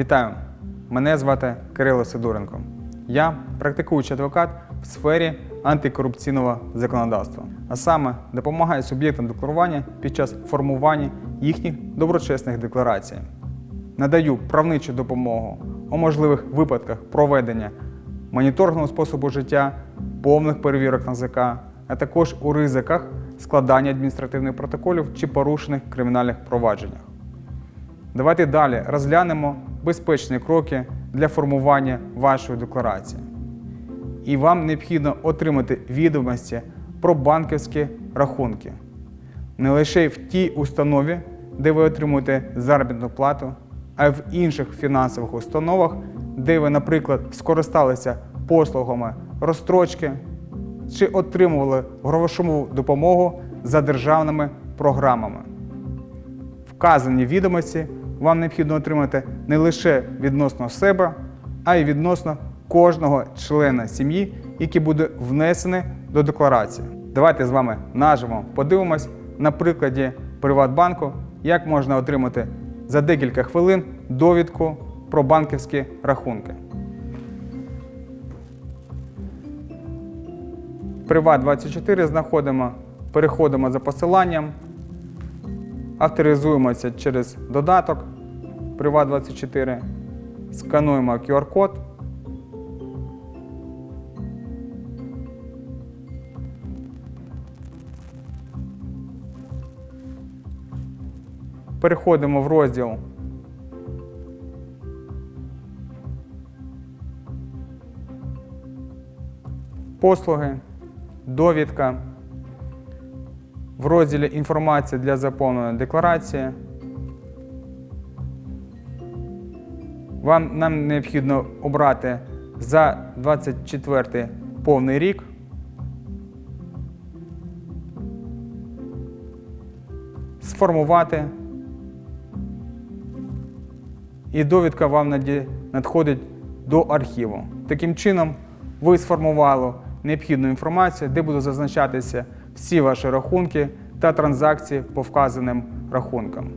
Вітаю! Мене звати Кирило Сидоренко. Я практикуючий адвокат в сфері антикорупційного законодавства, а саме допомагаю суб'єктам декларування під час формування їхніх доброчесних декларацій. Надаю правничу допомогу у можливих випадках проведення моніторного способу життя, повних перевірок НАЗК, а також у ризиках складання адміністративних протоколів чи порушених кримінальних провадженнях. Давайте далі розглянемо безпечні кроки для формування вашої декларації. І вам необхідно отримати відомості про банківські рахунки. Не лише в тій установі, де ви отримуєте заробітну плату, а й в інших фінансових установах, де ви, наприклад, скористалися послугами розстрочки чи отримували грошову допомогу за державними програмами. Вказані відомості вам необхідно отримати не лише відносно себе, а й відносно кожного члена сім'ї, який буде внесений до декларації. Давайте з вами наживо подивимось на прикладі Приватбанку, як можна отримати за декілька хвилин довідку про банківські рахунки. Приват24 знаходимо, переходимо за посиланням, авторизуємося через додаток Приват24, скануємо QR-код. Переходимо в розділ Послуги, довідка. В розділі Інформація для заповнення декларації. Вам нам необхідно обрати за 24 повний рік. Сформувати. І довідка вам надходить до архіву. Таким чином, ви сформували необхідну інформацію, де будуть зазначатися всі ваші рахунки та транзакції по вказаним рахункам.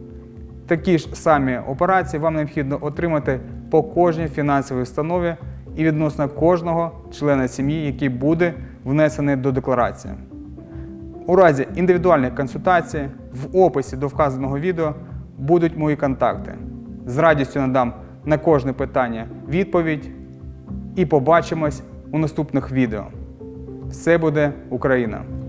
Такі ж самі операції вам необхідно отримати по кожній фінансовій установі і відносно кожного члена сім'ї, який буде внесений до декларації. У разі індивідуальної консультації в описі до вказаного відео будуть мої контакти. З радістю надам на кожне питання відповідь і побачимось у наступних відео. Все буде Україна!